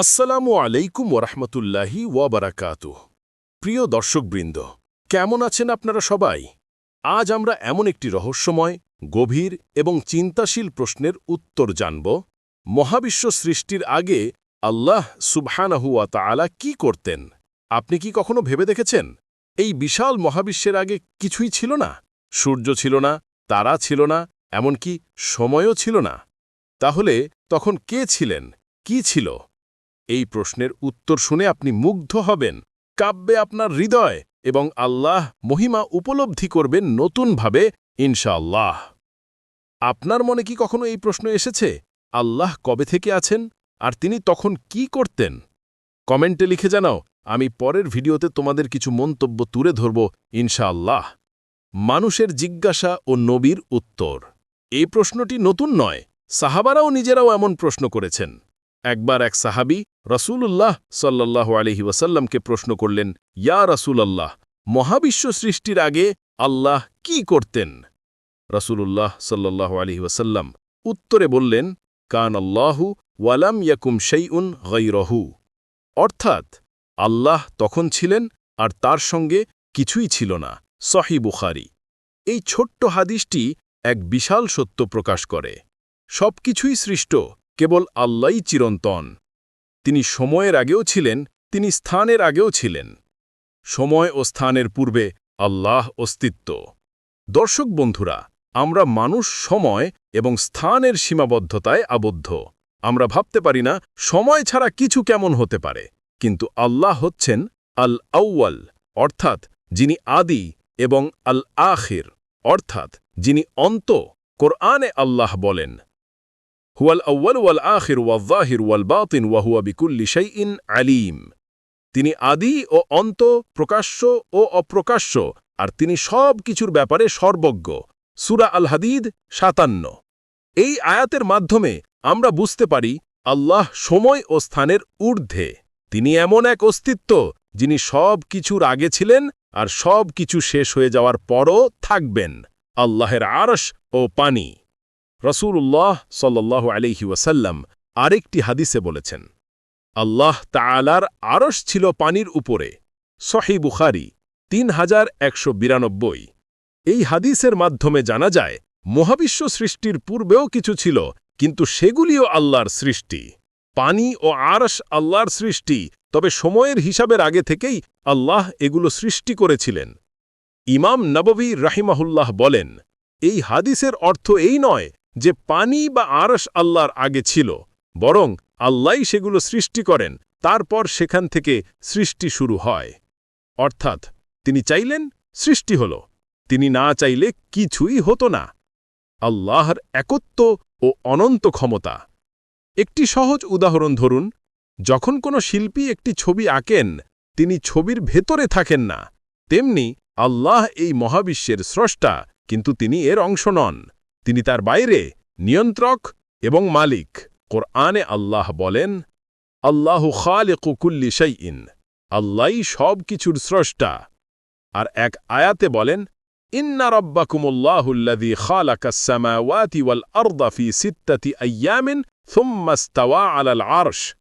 আসসালামু আলাইকুম ওরহমতুল্লাহি ওয়াবারাকাতু প্রিয় দর্শকবৃন্দ, কেমন আছেন আপনারা সবাই? আজ আমরা এমন একটি রহস্যময়, গভীর এবং চিন্তাশীল প্রশ্নের উত্তর জানব, মহাবিশ্ব সৃষ্টির আগে আল্লাহ সুবহানাহুয়া তাআলা কি করতেন? আপনি কি কখনো ভেবে দেখেছেন? এই বিশাল মহাবিশ্বের আগে কিছুই ছিল না। সূর্য ছিল না, তারা ছিল না, এমনকি সময়ও ছিল না। তাহলে তখন কে ছিলেন? কি ছিল? এই প্রশ্নের উত্তর শুনে আপনি মুগ্ধ হবেন। কাব্যে আপনার হৃদয় এবং আল্লাহ মহিমা উপলব্ধি করবেন নতুনভাবে, ইনশাআল্লাহ। আপনার মনে কি কখনো এই প্রশ্ন এসেছে? আল্লাহ কবে থেকে আছেন? আর তিনি তখন কি করতেন? কমেন্টে লিখে জানাও। আমি পরের ভিডিওতে তোমাদের কিছু মন্তব্য তুলে ধরব, ইনশাআল্লাহ। মানুষের জিজ্ঞাসা ও নবীর উত্তর। এই প্রশ্নটি নতুন নয়। সাহাবারাও নিজেরাও এমন প্রশ্ন করেছেন। একবার এক সাহাবি রসুল্লাহ সাল্লাহ আলহি ওয়াসাল্লামকে প্রশ্ন করলেন, ইয়া রসুলাল্লাহ, মহাবিশ্ব সৃষ্টির আগে আল্লাহ কি করতেন? রসুল্লাহ সাল্লাহ আলহি ওয়াসাল্লাম উত্তরে বললেন কান আল্লাহু ওয়ালাম ইয়াকুম সেইউন গৈরহু অর্থাৎ, আল্লাহ তখন ছিলেন আর তার সঙ্গে কিছুই ছিল না সহি বুখারি। এই ছোট্ট হাদিসটি এক বিশাল সত্য প্রকাশ করে। সবকিছুই সৃষ্ট কেবল আল্লাহই চিরন্তন। তিনি সময়ের আগেও ছিলেন, তিনি স্থানের আগেও ছিলেন। সময় ও স্থানের পূর্বে আল্লাহ অস্তিত্ব। দর্শক বন্ধুরা, আমরা মানুষ সময় এবং স্থানের সীমাবদ্ধতায় আবদ্ধ। আমরা ভাবতে পারি না, সময় ছাড়া কিছু কেমন হতে পারে। কিন্তু আল্লাহ হচ্ছেন আল আউয়াল অর্থাৎ যিনি আদি এবং আল আখির অর্থাৎ যিনি অন্ত, কোরআনে আল্লাহ বলেন। ওয়াল আখির ওয়াজ্জাহির ওয়াল বাতিন ওয়াহুয়া বিকুল্লি শাইইন আলিম। তিনি আদি ও অন্ত, প্রকাশ্য ও অপ্রকাশ্য, আর তিনি সব কিছুর ব্যাপারে সর্বজ্ঞ। সুরা আল হাদিদ সাতান্ন। এই আয়াতের মাধ্যমে আমরা বুঝতে পারি আল্লাহ সময় ও স্থানের ঊর্ধ্বে। তিনি এমন এক অস্তিত্ব যিনি সব কিছুর আগে ছিলেন আর সব কিছু শেষ হয়ে যাওয়ার পরও থাকবেন। আল্লাহের আরশ ও পানি। রসুল্লাহ সাল্লাহ আলহি ওয়াসাল্লাম আরেকটি হাদিসে বলেছেন, আল্লাহ তালার আরশ ছিল পানির উপরে। সহি বুখারি তিন হাজার একশো বিরানব্বই। এই হাদিসের মাধ্যমে জানা যায়, মহাবিশ্ব সৃষ্টির পূর্বেও কিছু ছিল, কিন্তু সেগুলিও আল্লাহর সৃষ্টি। পানি ও আরশ আল্লাহর সৃষ্টি, তবে সময়ের হিসাবের আগে থেকেই আল্লাহ এগুলো সৃষ্টি করেছিলেন। ইমাম নববী রাহিমাহুল্লাহ বলেন, এই হাদিসের অর্থ এই নয় যে পানি বা আরশ আল্লাহর আগে ছিল, বরং আল্লাহ সেগুলো সৃষ্টি করেন, তারপর সেখান থেকে সৃষ্টি শুরু হয়। অর্থাৎ, তিনি চাইলেন সৃষ্টি হল, তিনি না চাইলে কিছুই হতো না। আল্লাহর একত্ব ও অনন্ত ক্ষমতা। একটি সহজ উদাহরণ ধরুন, যখন কোনো শিল্পী একটি ছবি আঁকেন, তিনি ছবির ভেতরে থাকেন না। তেমনি, আল্লাহ এই মহাবিশ্বের স্রষ্টা, কিন্তু তিনি এর অংশ নন। তিনি তার বাইরে নিয়ন্ত্রক এবং মালিক। কোরআনে আল্লাহ বলেন, আল্লাহ খালে কুকুল্লি ইন আল্লাহই সব কিছুর স্রষ্টা। আর এক আয়াতে বলেন, ইন্না রব্বাকুমুল্লাহুল্লাদি খালাকাসসামাওয়াতি ওয়াল আরদা ফি সিত্তাতি আইয়ামিন থুম্মাস্তাওয়া আলাল আরশ।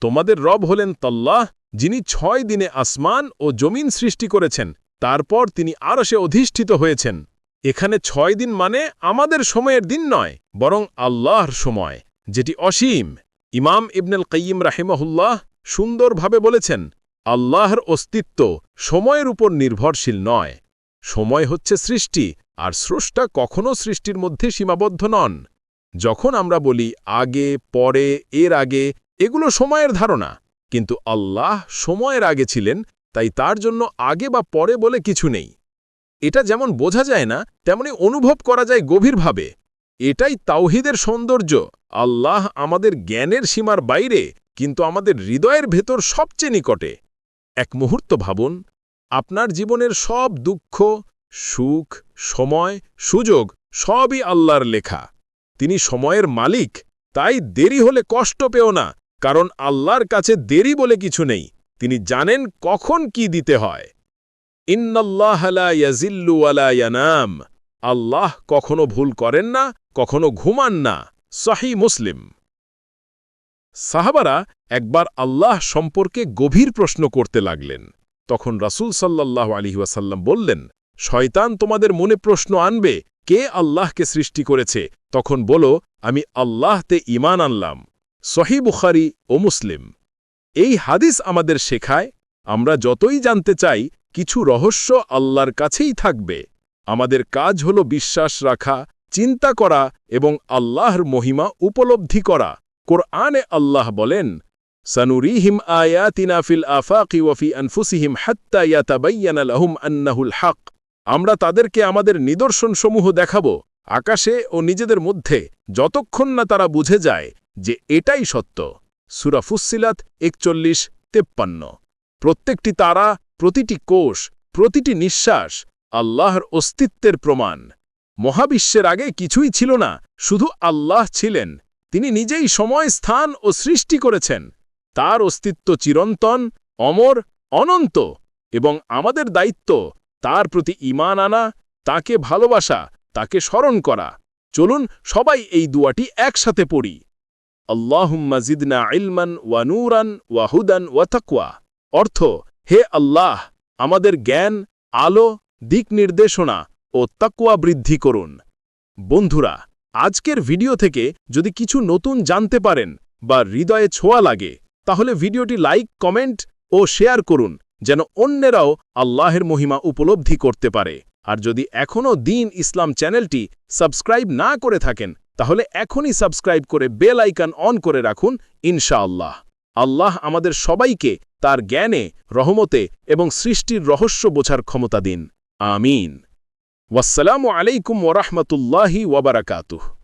তোমাদের রব হলেন তল্লাহ, যিনি ছয় দিনে আসমান ও জমিন সৃষ্টি করেছেন। তারপর তিনি আরশে অধিষ্ঠিত হয়েছেন। এখানে ছয় দিন মানে আমাদের সময়ের দিন নয়, বরং আল্লাহর সময়, যেটি অসীম। ইমাম ইবনেল কাইয়িম রাহিমহুল্লাহ সুন্দরভাবে বলেছেন, আল্লাহর অস্তিত্ব সময়ের উপর নির্ভরশীল নয়। সময় হচ্ছে সৃষ্টি, আর স্রষ্টা কখনও সৃষ্টির মধ্যে সীমাবদ্ধ নন। যখন আমরা বলি আগে, পরে, এর আগে, এগুলো সময়ের ধারণা। কিন্তু আল্লাহ সময়ের আগে ছিলেন, তাই তার জন্য আগে বা পরে বলে কিছু নেই। এটা যেমন বোঝা যায় না, তেমনি অনুভব করা যায় গভীরভাবে। এটাই তাওহিদের সৌন্দর্য। আল্লাহ আমাদের জ্ঞানের সীমার বাইরে, কিন্তু আমাদের হৃদয়ের ভেতর সবচেয়ে নিকটে। এক মুহূর্ত ভাবুন, আপনার জীবনের সব দুঃখ, সুখ, সময়, সুযোগ, সবই আল্লাহর লেখা। তিনি সময়ের মালিক, তাই দেরি হলে কষ্ট পেও না, কারণ আল্লাহর কাছে দেরি বলে কিছু নেই। তিনি জানেন কখন কি দিতে হয়। আলায়ানাম আল্লাহ কখনো ভুল করেন না, কখনো ঘুমান না। সহি মুসলিম। সাহাবারা একবার আল্লাহ সম্পর্কে গভীর প্রশ্ন করতে লাগলেন। তখন রাসূল সাল্লাহ আলী ওয়াসাল্লাম বললেন, শয়তান তোমাদের মনে প্রশ্ন আনবে, কে আল্লাহকে সৃষ্টি করেছে? তখন বলো, আমি আল্লাহতে ইমান আনলাম। সহি বুখারি ও মুসলিম। এই হাদিস আমাদের শেখায় আমরা যতই জানতে চাই, কিছু রহস্য আল্লাহর কাছেই থাকবে। আমাদের কাজ হল বিশ্বাস রাখা, চিন্তা করা এবং আল্লাহর মহিমা উপলব্ধি করা। কোরআনে আল্লাহ বলেন, সানুরিহিম আয়াতিনা ফিল আফাকি ওয়ফি আনফুসিহিম হাত্তা ইয়াতাবাইয়ানা লাহুম আন্নাহুল হক। আমরা তাদেরকে আমাদের নিদর্শনসমূহ দেখাব, আকাশে ও নিজেদের মধ্যে, যতক্ষণ না তারা বুঝে যায় যে এটাই সত্য। সুরা ফুসিলাত একচল্লিশ, তেপ্পান্ন। প্রত্যেকটি তারা, প্রতিটি কোষ, প্রতিটি নিঃশ্বাস আল্লাহর অস্তিত্বের প্রমাণ। মহাবিশ্বের আগে কিছুই ছিল না, শুধু আল্লাহ ছিলেন। তিনি নিজেই সময়, স্থান ও সৃষ্টি করেছেন। তার অস্তিত্ব চিরন্তন, অমর, অনন্ত এবং আমাদের দায়িত্ব তার প্রতি ইমান আনা, তাকে ভালোবাসা, তাকে স্মরণ করা। চলুন সবাই এই দুয়াটি একসাথে পড়ি। আল্লাহুম্মা জিদনা ইলমান ওয়া নূরান ওয়া হুদান ওয়া অর্থ, হে আল্লাহ, আমাদের জ্ঞান, আলো, দিক নির্দেশনা ও তাকওয়া বৃদ্ধি করুন। বন্ধুরা, আজকের ভিডিও থেকে যদি কিছু নতুন জানতে পারেন বা হৃদয়ে ছোঁয়া লাগে, তাহলে ভিডিওটি লাইক, কমেন্ট ও শেয়ার করুন, যেন অন্যেরাও আল্লাহের মহিমা উপলব্ধি করতে পারে। আর যদি এখনও দিন ইসলাম চ্যানেলটি সাবস্ক্রাইব না করে থাকেন, তাহলে এখনই সাবস্ক্রাইব করে বেল আইকন অন করে রাখুন, ইনশাআল্লাহ। আল্লাহ আমাদের সবাইকে তার জ্ঞানে রহমতে এবং সৃষ্টির রহস্য বোঝার ক্ষমতা দিন। আমিন। ওয়াসালামু আলাইকুম ওরহমতুল্লাহি ওয়াবারাকাতুহ